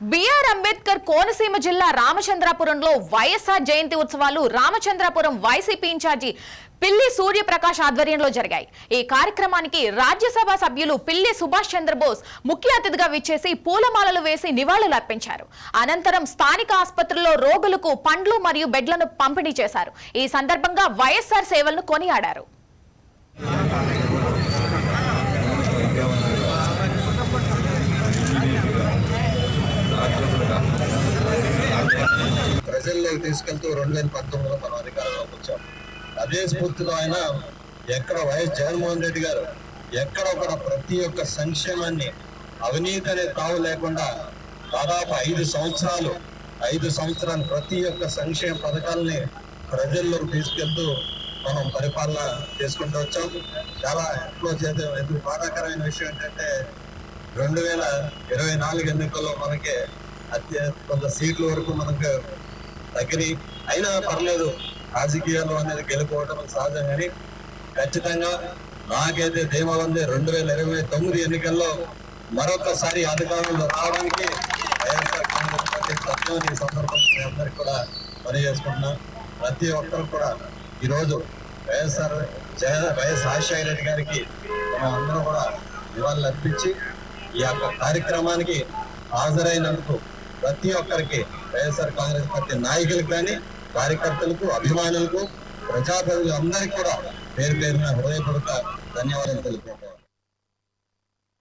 BR Ambedkar Konaseema జిల్లా రామచంద్రాపురంలో వైఎస్ఆర్ జయంతి ఉత్సవాలు Ramachandrapuram YCP incharge పిల్లి సూర్యప్రకాష్ ఆధ్వర్యంలో జరిగాయి. ఈ కార్యక్రమానికి రాజ్యసభ సభ్యులు పిల్లి సుభాష్ చంద్రబోస్ ముఖ్య అతిథిగా విచ్చేసి పూలమాలలు వేసి నివాళులు అర్పించారు. అనంతరం స్థానిక ఆసుపత్రుల్లో రోగులకు పండ్లు మరియు బెడ్లను పంపిణీ చేశారు. ఈ సందర్భంగా వైఎస్ఆర్ సేవలను కొనియాడారు. ప్రజల్లోకి తీసుకెళ్తూ రెండు వేల పంతొమ్మిదిలో మనం అధికారంలోకి వచ్చాం. అదే స్ఫూర్తిలో ఆయన ఎక్కడ వైఎస్ జగన్మోహన్ రెడ్డి గారు ఎక్కడ ఒక ప్రతి ఒక్క సంక్షేమాన్ని అవినీతి అనే తావు లేకుండా దాదాపు ఐదు సంవత్సరాలు ఐదు సంవత్సరాలు ప్రతి ఒక్క సంక్షేమ పథకాలని ప్రజల్లోకి తీసుకెళ్తూ మనం పరిపాలన చేసుకుంటూ వచ్చాం. చాలా ఎక్కువ చేత ఎందుకు బాధాకరమైన విషయం ఏంటంటే రెండు వేల ఇరవై నాలుగు ఎన్నికల్లో మనకి అత్య కొంత సీట్ల వరకు మనకు తగ్గినాయి అయినా పర్లేదు రాజకీయాలు అనేది గెలుపోవటం సహజం కానీ ఖచ్చితంగా నాకైతే ధీమా ఉంది రెండు వేల ఇరవై తొమ్మిది ఎన్నికల్లో మరొకసారి అధికారంలో రావడానికి వైఎస్ఆర్ కాంగ్రెస్ పార్టీ సత్యం ఈ సందర్భంగా అందరికీ కూడా పనిచేసుకుంటున్నా ప్రతి ఒక్కరు కూడా ఈరోజు Y S R Jagan Y S Rajasekhara Reddy గారికి మనం అందరం కూడా నివాళులు అర్పించి ఈ యొక్క కార్యక్రమానికి హాజరైనందుకు ప్రతి ఒక్కరికి వైఎస్ఆర్ కాంగ్రెస్ పార్టీ నాయకులకు కానీ కార్యకర్తలకు అభిమానులకు ప్రజాప్రతినిధులు అందరికీ కూడా పేరు పేరున హృదయపూర్వక ధన్యవాదాలు తెలుపుకుంటారు